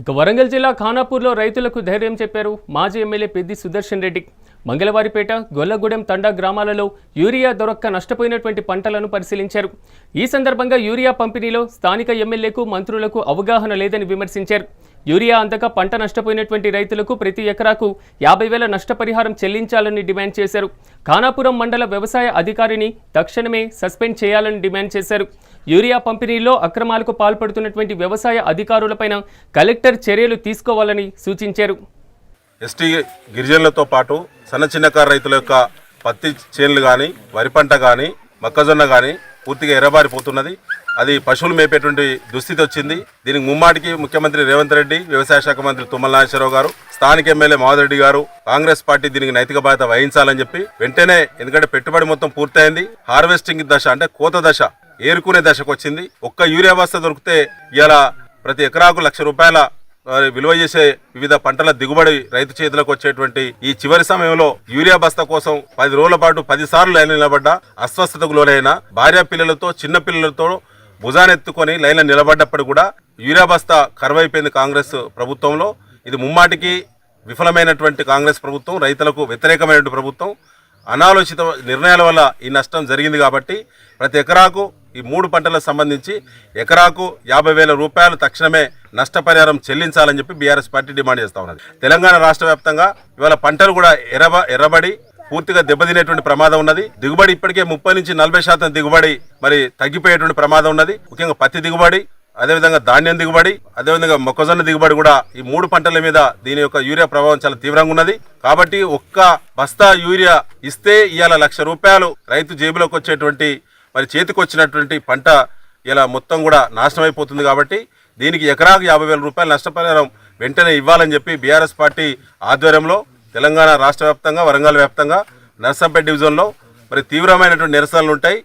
ఇక వరంగల్ జిల్లా ఖానాపూర్లో రైతులకు ధైర్యం చెప్పారు మాజీ ఎమ్మెల్యే పెద్ది సుదర్శన్ రెడ్డి. మంగళవారిపేట గొల్లగూడెం తండా గ్రామాలలో యూరియా దొరక్క నష్టపోయినటువంటి పంటలను పరిశీలించారు. ఈ సందర్భంగా యూరియా పంపిణీలో స్థానిక ఎమ్మెల్యేకు మంత్రులకు అవగాహన లేదని విమర్శించారు. యూరియా అందక పంట నష్టపోయినటువంటి రైతులకు ప్రతి ఎకరాకు యాభై వేల నష్టపరిహారం చెల్లించాలని డిమాండ్ చేశారు. ఖానాపురం మండల వ్యవసాయ అధికారిని తక్షణమే సస్పెండ్ చేయాలని డిమాండ్ చేశారు. యూరియా పంపిణీలో అక్రమాలకు పాల్పడుతున్నటువంటి వ్యవసాయ అధికారులపైన కలెక్టర్ చర్యలు తీసుకోవాలని సూచించారు. ఎస్టీ గిరిజనులతో పాటు సన్న చిన్నకారు రైతుల యొక్క పత్తి చేనులు కానీ వరి పంట కానీ మొక్కజొన్న కానీ పూర్తిగా ఎర్రబారిపోతున్నది. అది పశువులు మేపేటువంటి దుస్థితి వచ్చింది. దీనికి ముమ్మాటికి ముఖ్యమంత్రి రేవంత్ రెడ్డి వ్యవసాయ శాఖ మంత్రి తుమ్మల నాగేశ్వరరావు గారు స్థానిక ఎమ్మెల్యే మాధవ్ గారు కాంగ్రెస్ పార్టీ దీనికి నైతిక బాధ్యత వహించాలని చెప్పి వెంటనే ఎందుకంటే పెట్టుబడి మొత్తం పూర్తయింది. హార్వెస్టింగ్ దశ అంటే కోత దశ ఏరుకునే దశకు వచ్చింది. ఒక్క యూరియా బస్తా దొరికితే ఇలా ప్రతి ఎకరాకు లక్ష రూపాయల విలువ చేసే వివిధ పంటల దిగుబడి రైతు చేతులకు వచ్చేటువంటి ఈ చివరి సమయంలో యూరియా బస్తా కోసం పది రోజుల పాటు పది సార్లు లైన్ నిలబడ్డ అస్వస్థతకు లోనైన భార్య పిల్లలతో చిన్న పిల్లలతో భుజానెత్తుకొని లైన్లో నిలబడ్డప్పుడు కూడా యూరియా బస్తా కరువైపోయింది కాంగ్రెస్ ప్రభుత్వంలో. ఇది ముమ్మాటికి విఫలమైనటువంటి కాంగ్రెస్ ప్రభుత్వం రైతులకు వ్యతిరేకమైనటువంటి ప్రభుత్వం. అనాలోచిత నిర్ణయాల వల్ల ఈ నష్టం జరిగింది కాబట్టి ప్రతి ఎకరాకు ఈ మూడు పంటలకు సంబంధించి ఎకరాకు యాభై వేల రూపాయలు తక్షణమే నష్టపరిహారం చెల్లించాలని చెప్పి బీఆర్ఎస్ పార్టీ డిమాండ్ చేస్తా ఉన్నది. తెలంగాణ రాష్ట్ర వ్యాప్తంగా ఇవాళ పంటలు కూడా ఎర్రబ ఎర్రబడి పూర్తిగా దెబ్బతినేటువంటి ప్రమాదం ఉన్నది. దిగుబడి ఇప్పటికే ముప్పై నుంచి నలభై శాతం దిగుబడి మరి తగ్గిపోయేటువంటి ప్రమాదం ఉన్నది. ముఖ్యంగా పత్తి దిగుబడి అదేవిధంగా ధాన్యం దిగుబడి అదేవిధంగా మొక్కజొన్న దిగుబడి కూడా ఈ మూడు పంటల మీద దీని యొక్క యూరియా ప్రభావం చాలా తీవ్రంగా ఉన్నది. కాబట్టి ఒక్క బస్తా యూరియా ఇస్తే ఇవాళ లక్ష రూపాయలు రైతు జేబులోకి వచ్చేటువంటి మరి చేతికి వచ్చినటువంటి పంట ఇలా మొత్తం కూడా నాశనం అయిపోతుంది కాబట్టి దీనికి ఎకరాకు యాభై వేల రూపాయలు నష్టపరిహారం వెంటనే ఇవ్వాలని చెప్పి బీఆర్ఎస్ పార్టీ ఆధ్వర్యంలో తెలంగాణ రాష్ట్ర వ్యాప్తంగా వరంగల్ వ్యాప్తంగా నర్సంపేట డివిజన్లో మరి తీవ్రమైనటువంటి నిరసనలు ఉంటాయి.